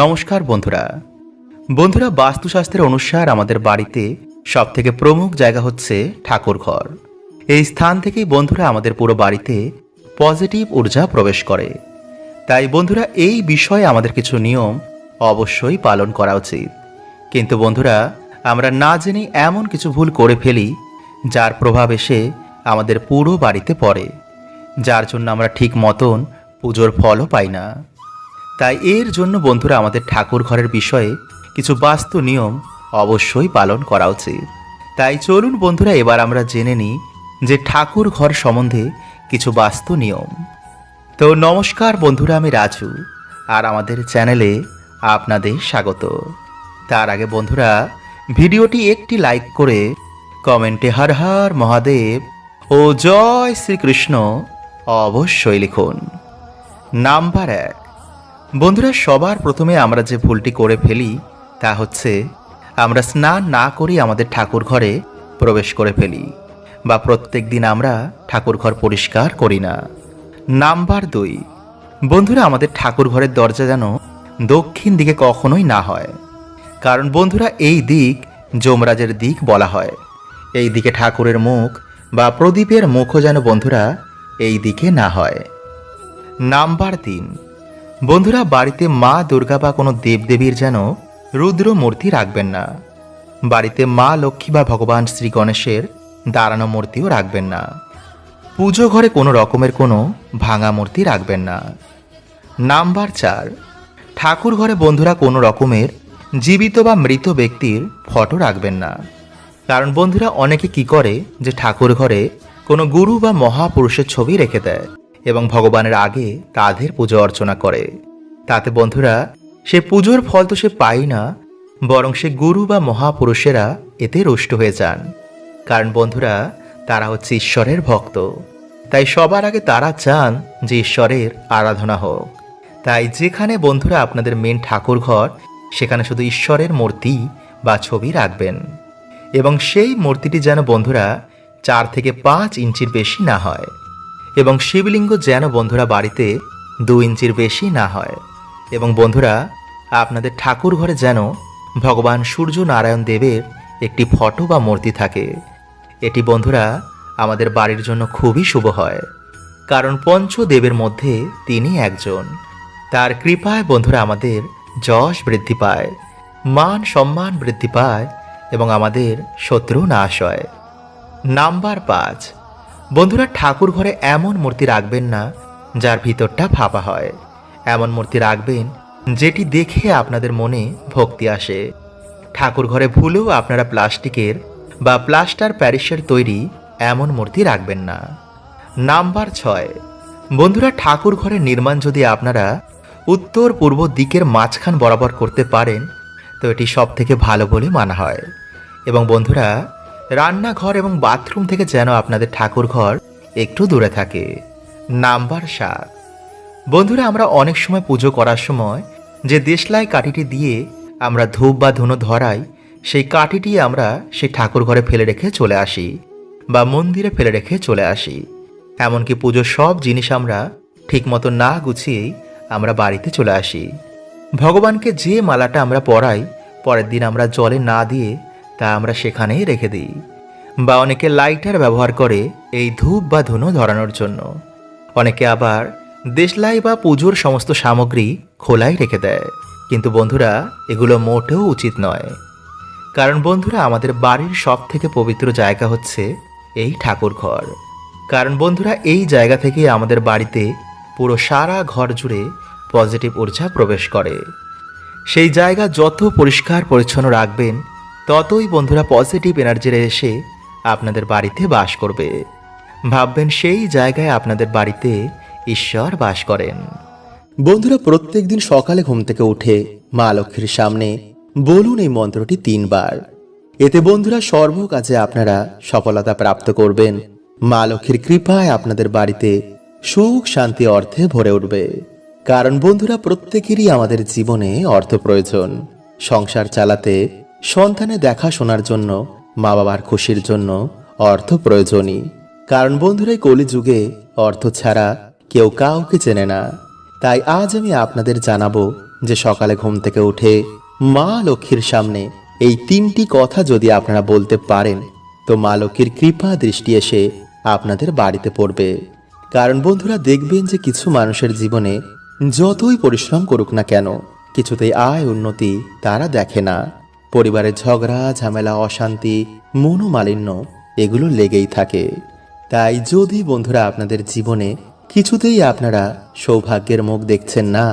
নমস্কার বন্ধুরা। বন্ধুরা বাস্তুশাস্ত্রের অনুসার আমাদের বাড়িতে সব থেকে প্রমুখ জায়গা হচ্ছে ঠাকুর ঘর এই স্থান থেকেই বন্ধুরা আমাদের পুরো বাড়িতে পজিটিভ ঊর্জা প্রবেশ করে। তাই বন্ধুরা এই বিষয়ে আমাদের কিছু নিয়ম অবশ্যই পালন করা উচিত। কিন্তু বন্ধুরা, আমরা না জেনে এমন কিছু ভুল করে ফেলি, যার প্রভাব এসে আমাদের পুরো বাড়িতে পড়ে, যার জন্য আমরা ঠিক মতন পুজোর ফলও পাই না। তাই এর জন্য বন্ধুরা আমাদের ঠাকুর ঘরের বিষয়ে কিছু বাস্তু নিয়ম অবশ্যই পালন করা উচিত। তাই চলুন বন্ধুরা, এবার আমরা জেনে নিই যে ঠাকুর ঘর সম্বন্ধে কিছু বাস্তু নিয়ম। তো নমস্কার বন্ধুরা, আমি রাজু, আর আমাদের চ্যানেলে আপনাদের স্বাগত। তার আগে বন্ধুরা, ভিডিওটি একটি লাইক করে কমেন্টে হর হর মহাদেব ও জয় শ্রীকৃষ্ণ অবশ্যই লিখুন। নাম্বার এক বন্ধুরা, সবার প্রথমে আমরা যে ভুলটি করে ফেলি তা হচ্ছে আমরা স্নান না করেই আমাদের ঠাকুর ঘরে প্রবেশ করে ফেলি বা প্রত্যেক দিন আমরা ঠাকুর ঘর পরিষ্কার করি না। নাম্বার দুই, বন্ধুরা, আমাদের ঠাকুর ঘরের দরজা যেন দক্ষিণ দিকে কখনোই না হয়। কারণ বন্ধুরা, এই দিক যমরাজের দিক বলা হয়। এই দিকে ঠাকুরের মুখ বা প্রদীপের মুখও যেন বন্ধুরা এই দিকে না হয়। নাম্বার তিন বন্ধুরা, বাড়িতে মা, দুর্গা বা কোনো দেবদেবীর যেন রুদ্র মূর্তি রাখবেন না। বাড়িতে মা, লক্ষ্মী বা ভগবান শ্রী গণেশের দাঁড়ানো মূর্তিও রাখবেন না। পুজো ঘরে কোনো রকমের কোনো ভাঙা মূর্তি রাখবেন না। নাম্বার চার, ঠাকুর ঘরে বন্ধুরা কোনো রকমের জীবিত বা মৃত ব্যক্তির ফটো রাখবেন না। কারণ বন্ধুরা, অনেকে কি করে যে ঠাকুর ঘরে কোনো গুরু বা মহাপুরুষের ছবি রেখে দেয়। এবং ভগবানের আগে তাদের পুজো অর্চনা করে। তাতে বন্ধুরা, সে পুজোর ফল তো সে পায় না, বরং সে গুরু বা মহাপুরুষেরা এতে রুষ্ট হয়ে যান। কারণ বন্ধুরা, তারা হচ্ছে ঈশ্বরের ভক্ত। তাই সবার আগে তারা চান যে ঈশ্বরের আরাধনা হোক। তাই যেখানে বন্ধুরা আপনাদের মেন ঠাকুর ঘর, সেখানে শুধু ঈশ্বরের মূর্তি বা ছবি রাখবেন। এবং সেই মূর্তিটি যেন বন্ধুরা, চার থেকে পাঁচ ইঞ্চির বেশি না হয়। এবং শিবলিঙ্গ যেন বন্ধুরা বাড়িতে দু ইঞ্চির বেশি না হয়। এবং বন্ধুরা, আপনাদের ঠাকুর ঘরে যেন ভগবান সূর্য নারায়ণ দেবের একটি ফটো বা মূর্তি থাকে। এটি বন্ধুরা আমাদের বাড়ির জন্য খুবই শুভ হয়। কারণ পঞ্চদেবের মধ্যে তিনি একজন। তার কৃপায় বন্ধুরা আমাদের যশ বৃদ্ধি পায়, মান সম্মান বৃদ্ধি পায় এবং আমাদের শত্রু নাশ হয়। নাম্বার পাঁচ বন্ধুরা, ঠাকুর ঘরে এমন মূর্তি রাখবেন না, যার ভিতরটা ফাঁপা হয়। এমন মূর্তি রাখবেন, যেটি দেখে আপনাদের মনে ভক্তি আসে। ঠাকুর ঘরে ভুলেও আপনারা প্লাস্টিকের বা প্লাস্টার প্যারিসের তৈরি এমন মূর্তি রাখবেন না। নাম্বার ছয়। বন্ধুরা, ঠাকুর ঘরের নির্মাণ যদি আপনারা উত্তর পূর্ব দিকের মাঝখান বরাবর করতে পারেন, তো এটি সব থেকে ভালো বলে মানা হয়। এবং বন্ধুরা রান্নাঘর এবং বাথরুম থেকে যেন আপনাদের ঠাকুর ঘর একটু দূরে থাকে। নাম্বার সাত। বন্ধুরা, আমরা অনেক সময় পুজো করার সময় যে দেশলাই কাঠিটি দিয়ে আমরা ধূপ বা ধুনো ধরাই, সেই কাঠিটি আমরা সেই ঠাকুর ঘরে ফেলে রেখে চলে আসি বা মন্দিরে ফেলে রেখে চলে আসি। এমনকি পুজোর সব জিনিস আমরা ঠিকমতো না গুছিয়েই আমরা বাড়িতে চলে আসি। ভগবানকে যে মালাটা আমরা পরাই, পরের দিন আমরা জলে না দিয়ে তা আমরা সেখানেই রেখে দিই। বা অনেকে লাইটার ব্যবহার করে এই ধূপ বা ধুনো ধরানোর জন্য। অনেকে আবার দেশলাই বা পুজোর সমস্ত সামগ্রী খোলাই রেখে দেয়। কিন্তু বন্ধুরা, এগুলো মোটেও উচিত নয়। কারণ বন্ধুরা, আমাদের বাড়ির সব থেকে পবিত্র জায়গা হচ্ছে এই ঠাকুর ঘর। কারণ বন্ধুরা, এই জায়গা থেকে আমাদের বাড়িতে পুরো সারা ঘর জুড়ে পজিটিভ ঊর্জা প্রবেশ করে। সেই জায়গা যত পরিষ্কার পরিচ্ছন্ন রাখবেন ততই বন্ধুরা পজিটিভ এনার্জিরা এসে আপনাদের বাড়িতে বাস করবে। ভাববেন সেই জায়গায় আপনাদের বাড়িতে ঈশ্বর বাস করেন। বন্ধুরা প্রত্যেক দিন সকালে ঘুম থেকে উঠে মা লক্ষ্মীর সামনে বলুন এই মন্ত্রটি তিনবার। এতে বন্ধুরা সর্ব কাজে আপনারা সফলতা প্রাপ্ত করবেন। মা লক্ষ্মীর কৃপায় আপনাদের বাড়িতে সুখ, শান্তি, অর্থে ভরে উঠবে। কারণ বন্ধুরা, প্রত্যেকেরই আমাদের জীবনে অর্থ প্রয়োজন। সংসার চালাতে সন্তানের দেখাশোনার জন্য মা বাবার খুশির জন্য অর্থ প্রয়োজনই। কারণ বন্ধুরা কলিযুগে অর্থ ছাড়া কেউ কাউকে চেনে না। তাই আজ আমি আপনাদের জানাব যে সকালে ঘুম থেকে উঠে মা লক্ষ্মীর সামনে এই তিনটি কথা যদি আপনারা বলতে পারেন, তো মা লক্ষ্মীর কৃপা দৃষ্টি এসে আপনাদের বাড়িতে পড়বে। কারণ বন্ধুরা, দেখবেন যে কিছু মানুষের জীবনে যতই পরিশ্রম করুক না কেন, কিছুতেই আয় উন্নতি তারা দেখে না। পরিবারের ঝগড়া, ঝামেলা, অশান্তি, মনোমালিন্য এগুলো লেগেই থাকে। তাই যদি বন্ধুরা আপনাদের জীবনে কিছুতেই আপনারা সৌভাগ্যের মুখ দেখছেন না,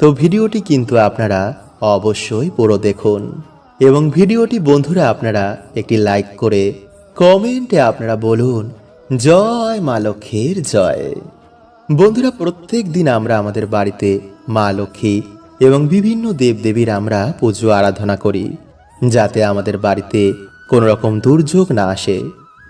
তো ভিডিওটি কিন্তু আপনারা অবশ্যই পুরো দেখুন। এবং ভিডিওটি বন্ধুরা আপনারা একটি লাইক করে কমেন্টে আপনারা বলুন, জয় মা লক্ষ্মীর জয়। বন্ধুরা, প্রত্যেক দিন আমরা আমাদের বাড়িতে মা লক্ষ্মী এবং বিভিন্ন দেবদেবীর আমরা পুজো, আরাধনা করি। যাতে আমাদের বাড়িতে কোনো রকম দুর্যোগ না আসে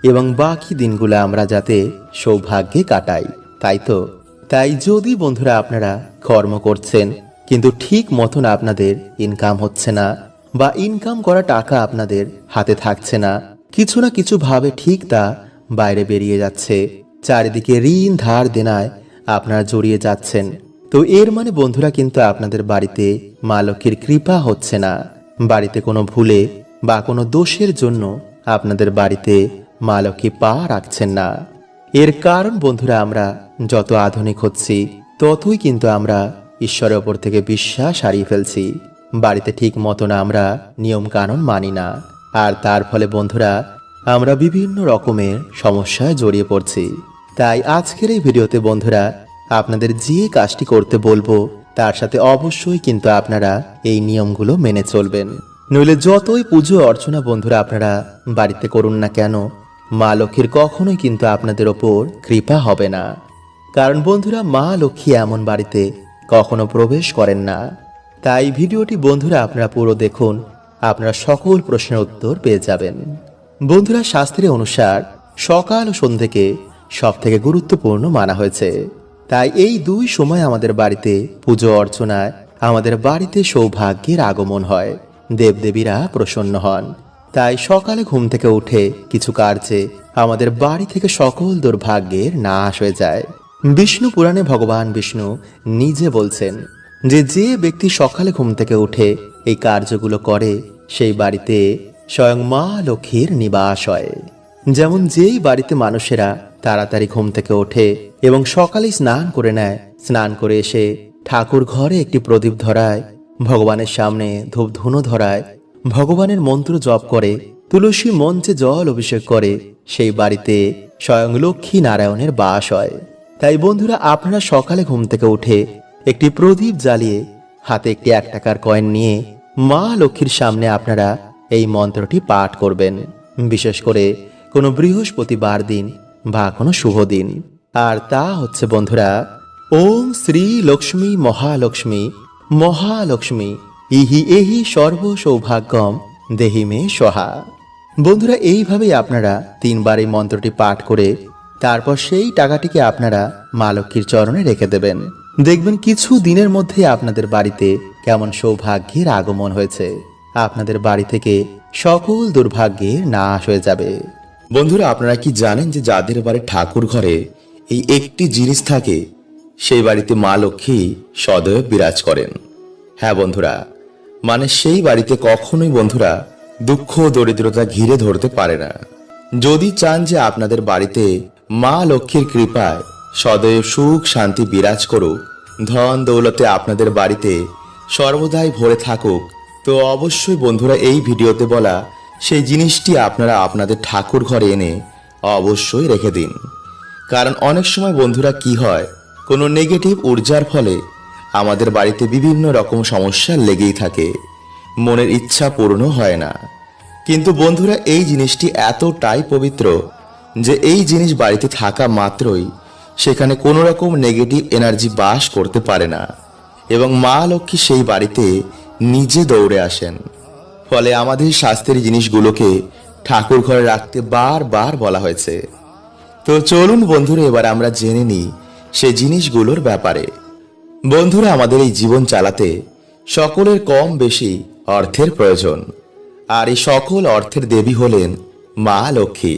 এবং বাকি দিনগুলো আমরা যাতে সৌভাগ্যে কাটাই। তাই তো? তাই যদি বন্ধুরা আপনারা কর্ম করছেন, কিন্তু ঠিক মতন আপনাদের ইনকাম হচ্ছে না বা ইনকাম করা টাকা আপনাদের হাতে থাকছে না, কিছু না কিছু ভাবে ঠিক তা বাইরে বেরিয়ে যাচ্ছে। চারিদিকে ঋণ ধার দেনায় আপনারা জড়িয়ে যাচ্ছেন। তো এর মানে বন্ধুরা কিন্তু আপনাদের বাড়িতে মা কৃপা হচ্ছে না। বাড়িতে কোনো ভুলে বা কোনো দোষের জন্য আপনাদের বাড়িতে মা লক্ষ্মী পা রাখছেন না। এর কারণ বন্ধুরা আমরা যত আধুনিক হচ্ছি, ততই কিন্তু আমরা ঈশ্বরের ওপর থেকে বিশ্বাস হারিয়ে ফেলছি। বাড়িতে ঠিক মতন আমরা নিয়ম কানুন মানি না। আর তার ফলে বন্ধুরা, আমরা বিভিন্ন রকমের সমস্যায় জড়িয়ে পড়ছি। তাই আজকের এই ভিডিওতে বন্ধুরা, আপনাদের যে কাজটি করতে বলব তার সাথে অবশ্যই কিন্তু আপনারা এই নিয়মগুলো মেনে চলবেন। নইলে যতই পুজো অর্চনা বন্ধুরা আপনারা বাড়িতে করুন না কেন, মা লক্ষ্মীর কখনোই কিন্তু আপনাদের ওপর কৃপা হবে না। কারণ বন্ধুরা, মা লক্ষ্মী এমন বাড়িতে কখনো প্রবেশ করেন না। তাই ভিডিওটি বন্ধুরা আপনারা পুরো দেখুন, আপনারা সকল প্রশ্নের উত্তর পেয়ে যাবেন। বন্ধুরা, শাস্ত্রের অনুসার সকাল ও সন্ধ্যেকে সব থেকে গুরুত্বপূর্ণ মানা হয়েছে। তাই এই দুই সময় আমাদের বাড়িতে পুজো অর্চনায় আমাদের বাড়িতে সৌভাগ্যের আগমন হয়। দেবদেবীরা প্রসন্ন হন। তাই সকালে ঘুম থেকে উঠে কিছু কার্যে আমাদের বাড়ি থেকে সকল দুর্ভাগ্যের নাশ হয়ে যায়। বিষ্ণু পুরাণে ভগবান বিষ্ণু নিজে বলছেন যে যে ব্যক্তি সকালে ঘুম থেকে উঠে এই কার্যগুলো করে, সেই বাড়িতে স্বয়ং মা লক্ষ্মীর নিবাস হয়। যেমন যেই বাড়িতে মানুষেরা তাড়াতাড়ি ঘুম থেকে ওঠে এবং সকালে স্নান করে নেয়। স্নান করে এসে ঠাকুর ঘরে একটি প্রদীপ ধরায়, ভগবানের সামনে ধূপ ধুনো ধরায়, ভগবানের মন্ত্র জপ করে, তুলসী মঞ্চে জল অভিষেক করে, সেই বাড়িতে স্বয়ং লক্ষ্মী নারায়ণের বাস হয়। তাই বন্ধুরা, আপনারা সকালে ঘুম থেকে উঠে একটি প্রদীপ জ্বালিয়ে, হাতে একটি এক টাকার কয়েন নিয়ে মা লক্ষ্মীর সামনে আপনারা এই মন্ত্রটি পাঠ করবেন। বিশেষ করে কোনো বৃহস্পতিবার দিন বা কোনো শুভ দিন। আর তা হচ্ছে, বন্ধুরা, ওম শ্রী লক্ষ্মী মহালক্ষ্মী মহালক্ষ্মী, ইহি এহি সর্ব সৌভাগ্যম দেহি মে সহা। বন্ধুরা, এইভাবেই আপনারা তিনবার এই মন্ত্রটি পাঠ করে তারপর সেই টাকাটিকে আপনারা মা লক্ষ্মীর চরণে রেখে দেবেন। দেখবেন কিছু দিনের মধ্যে আপনাদের বাড়িতে কেমন সৌভাগ্যের আগমন হয়েছে। আপনাদের বাড়ি থেকে সকল দুর্ভাগ্যের নাশ হয়ে যাবে। বন্ধুরা, আপনারা কি জানেন যে যাদের বাড়ি ঠাকুর ঘরে এই একটি জিনিস থাকে, সেই বাড়িতে মা লক্ষ্মী সদয় বিরাজ করেন। হ্যাঁ বন্ধুরা মানে সেই বাড়িতে কখনোই বন্ধুরা দুঃখ দরিদ্রতা ঘিরে ধরতে পারে না। যদি চান যে আপনাদের বাড়িতে মা লক্ষ্মীর কৃপায় সদয় সুখ, শান্তি বিরাজ করুক, ধন দৌলতে আপনাদের বাড়িতে সর্বদাই ভরে থাকুক, তো অবশ্যই বন্ধুরা এই ভিডিওতে বলা সেই জিনিসটি আপনারা আপনাদের ঠাকুর ঘরে এনে অবশ্যই রেখে দিন। কারণ অনেক সময় বন্ধুরা কি হয়, কোনো নেগেটিভ ঊর্জার ফলে আমাদের বাড়িতে বিভিন্ন রকম সমস্যা লেগেই থাকে, মনের ইচ্ছা পূর্ণ হয় না। কিন্তু বন্ধুরা, এই জিনিসটি এতটাই পবিত্র যে এই জিনিস বাড়িতে থাকা মাত্রই সেখানে কোনো রকম নেগেটিভ এনার্জি বাস করতে পারে না এবং মা লক্ষ্মী সেই বাড়িতে নিজে দৌড়ে আসেন। ফলে আমাদের স্বাস্থ্যের জিনিসগুলোকে ঠাকুর ঘরে রাখতে বারবার বলা হয়েছে। তো চলুন বন্ধুরা, এবার আমরা জেনে নিই সে জিনিসগুলোর ব্যাপারে। বন্ধুরা, আমাদের এই জীবন চালাতে সকলের কম বেশি অর্থের প্রয়োজন, আর এই সকল অর্থের দেবী হলেন মা লক্ষ্মী।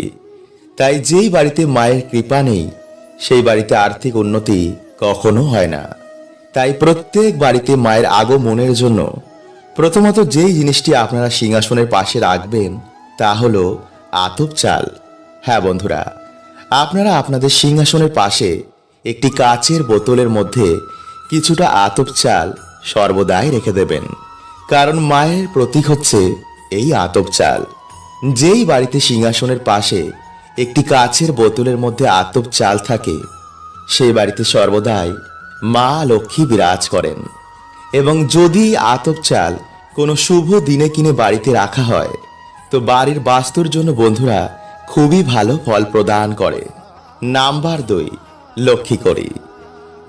তাই যেই বাড়িতে মায়ের কৃপা নেই, সেই বাড়িতে আর্থিক উন্নতি কখনো হয় না। তাই প্রত্যেক বাড়িতে মায়ের আগমনের জন্য প্রথমত যেই জিনিসটি আপনারা সিংহাসনের পাশে রাখবেন, তা হলো আতপ চাল। হ্যাঁ বন্ধুরা, আপনারা আপনাদের সিংহাসনের পাশে একটি কাচের বোতলের মধ্যে কিছুটা আতপ চাল সর্বদাই রেখে দেবেন। কারণ মায়ের প্রতীক হচ্ছে এই আতপ চাল। যেই বাড়িতে সিংহাসনের পাশে একটি কাচের বোতলের মধ্যে আতপ চাল থাকে, সেই বাড়িতে সর্বদাই মা লক্ষ্মী বিরাজ করেন। এবং যদি আতপ চাল কোনো শুভ দিনে কিনে বাড়িতে রাখা হয়। তো বাড়ির বাস্তুর জন্য বন্ধুরা খুবই ভালো ফল প্রদান করে। নাম্বার দুই, লক্ষ্মী করি।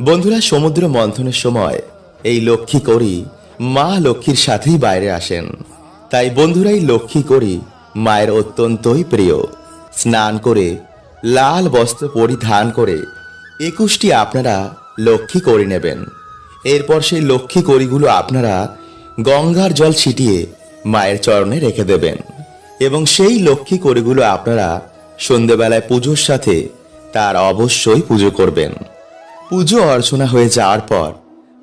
বন্ধুরা, সমুদ্র মন্থনের সময় এই লক্ষ্মী করি মা লক্ষ্মীর সাথেই বাইরে আসেন। তাই বন্ধুরাই লক্ষ্মী করি মায়ের অত্যন্তই প্রিয়। স্নান করে লাল বস্ত্র পরিধান করে একুশটি আপনারা লক্ষ্মী করি নেবেন। এরপর সেই লক্ষ্মী করিগুলো আপনারা গঙ্গার জল ছিটিয়ে মায়ের চরণে রেখে দেবেন। এবং সেই লক্ষ্মী করিগুলো আপনারা সন্ধেবেলায় পুজোর সাথে তার অবশ্যই পুজো করবেন। পুজো অর্চনা হয়ে যাওয়ার পর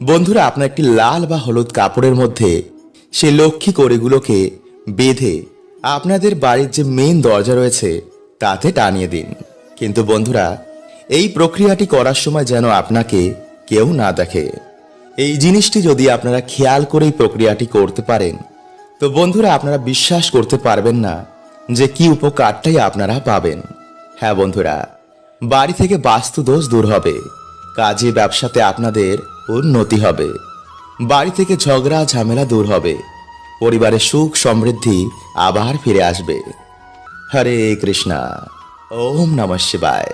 বন্ধুরা, আপনার একটি লাল বা হলুদ কাপড়ের মধ্যে সেই লক্ষ্মী কড়িগুলোকে বেঁধে আপনাদের বাড়ির যে মেন দরজা রয়েছে তাতে টানিয়ে দিন। কিন্তু বন্ধুরা, এই প্রক্রিয়াটি করার সময় যেন আপনাকে কেউ না দেখে। এই জিনিসটি যদি আপনারা খেয়াল করে এই প্রক্রিয়াটি করতে পারেন, তো বন্ধুরা আপনারা বিশ্বাস করতে পারবেন না যে কি উপকারটাই আপনারা পাবেন। হ্যাঁ বন্ধুরা, বাড়ি থেকে বাস্তু দোষ দূর হবে, কাজে, ব্যবসাতে আপনাদের উন্নতি হবে, বাড়ি থেকে ঝগড়া, ঝামেলা দূর হবে পরিবারের সুখ, সমৃদ্ধি আবার ফিরে আসবে। হরে কৃষ্ণা, ওম নমঃ শিবায়।